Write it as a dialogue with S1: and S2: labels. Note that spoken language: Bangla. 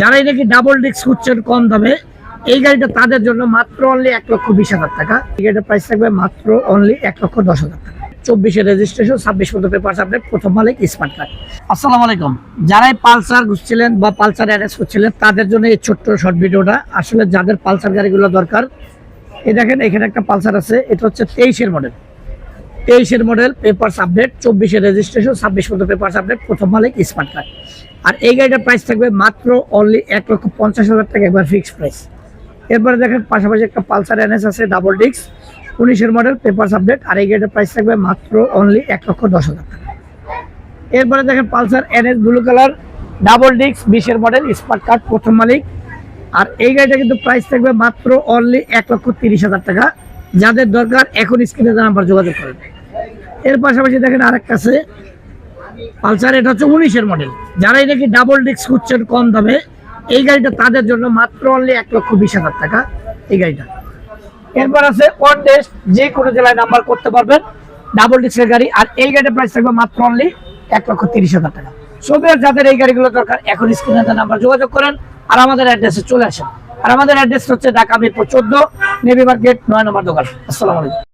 S1: যারা নাকি ডাবল ডিস্ক খুঁজছেন কম দামে, এই গাড়িটা তাদের জন্য মাত্র অনলি এক লক্ষ বিশ হাজার টাকা। এই গাড়িটার প্রাইস থাকবে মাত্র অনলি এক লক্ষ দশ হাজার টাকা। চব্বিশে রেজিস্ট্রেশন ছাব্বিশ মতো পেপার আপডেট প্রথম মালিক স্মার্ট কার্ড আসসালামু আলাইকুম। যারাই পালসার ঘুরছিলেন বা পালসার অ্যারেস করছিলেন তাদের জন্য এই ছোট্ট শর্ট ভিডিওটা আসলে যাদের পালসার গাড়িগুলো দরকার, এই দেখেন এখানে একটা পালসার আছে, এটা হচ্ছে তেইশের মডেল তেইশের মডেল পেপার আপডেট চব্বিশের রেজিস্ট্রেশন ছাব্বিশ মতো পেপার আপডেট প্রথম মালিক স্মার্ট কার্ড আর এই গাড়িটার প্রাইস থাকবে মাত্র অনলি এক লক্ষ পঞ্চাশ হাজার টাকা, একবার ফিক্সড প্রাইস এরপরে দেখেন পাশাপাশি একটা পালসার এনএস আছে ডাবল ডিক্স উনিশের মডেল পেপার আপডেট আর এই গাড়িটার প্রাইস থাকবে মাত্র অনলি এক লক্ষ দশ হাজার টাকা। এরপরে দেখেন Pulsar NS blue colour double disc বিশের মডেল স্মার্ট কার্ড প্রথম মালিক। আর এই গাড়িটা কিন্তু প্রাইস থাকবে মাত্র অনলি এক লক্ষ তিরিশ হাজার টাকা। যাদের দরকার, এখন স্ক্রিনে নাম্বার যোগাযোগ করেন। এর পাশাপাশি দেখেন আরেকটা আছে। পালসার, এটা হচ্ছে উনিশের মডেল যারাই নাকি ডাবল ডিস্ক খুঁজছেন কম দামে, এই গাড়িটা তাদের জন্য মাত্র অনলি এক লক্ষ বিশ হাজার টাকা, এই গাড়িটা। এরপর আছে ওয়ান ডেস্ক যে কোনো জেলায় নাম্বার করতে পারবেন ডাবল ডিস্কের গাড়ি, আর এই গাড়ির প্রাইস থাকবে মাত্র অনলি এক লক্ষ তিরিশ হাজার টাকা। সবের যাদের এই গাড়িগুলো দরকার, এখন স্ক্রিনে নাম্বার যোগাযোগ করেন, আর আমাদের অ্যাড্রেসে চলে আসেন। আর আমাদের অ্যাড্রেস হচ্ছে ঢাকা মিরপুর চোদ্দ নেভি মার্কেট নয় নম্বর দোকান। আসসালামু আলাইকুম।